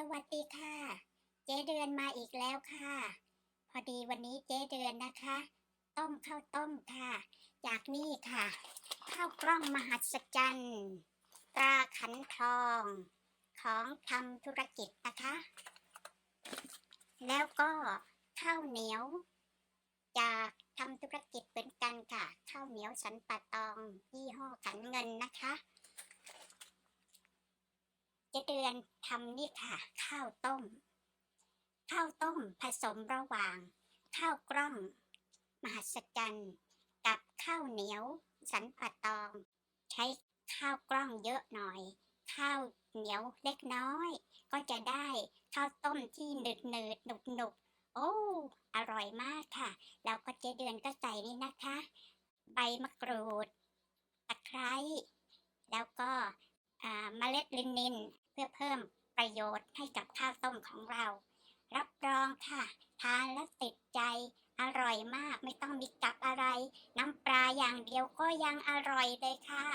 สวัสดีค่ะ เจ๊เดือนมาอีกแล้วค่ะ พอดีวันนี้เจ๊เดือนนะคะ ต้มข้าวต้มค่ะ จากนี่ค่ะ ข้าวกล้องมหัศจรรย์ตราขันทอง ของทำธุรกิจนะคะ แล้วก็ข้าวเหนียว จากทำธุรกิจเหมือนกันค่ะ ข้าวเหนียวสันปะตองยี่ห้อขันเงินนะคะ เดือนทำนี่ค่ะ ข้าวต้ม ข้าวต้มผสมระหว่าง ข้าวกล้อง มหัศจรรย์กับข้าวเหนียว สันปะตอง ใช้ข้าวกล้องเยอะหน่อย ข้าวเหนียวเล็กน้อย ก็จะได้ข้าวต้มที่หนืดหนืดหนุบหนุบโอ้ อร่อยมากค่ะ แล้วก็เจเดือนก็ใส่นี่นะคะ ใบมะกรูดตะไคร้แล้วก็ เมล็ดลินิน เพื่อเพิ่มประโยชน์ให้กับข้าวต้มของเรา รับรองค่ะ ทานแล้วติดใจ อร่อยมากไม่ต้องมีกับอะไร น้ำปลาอย่างเดียวก็ยังอร่อยเลยค่ะ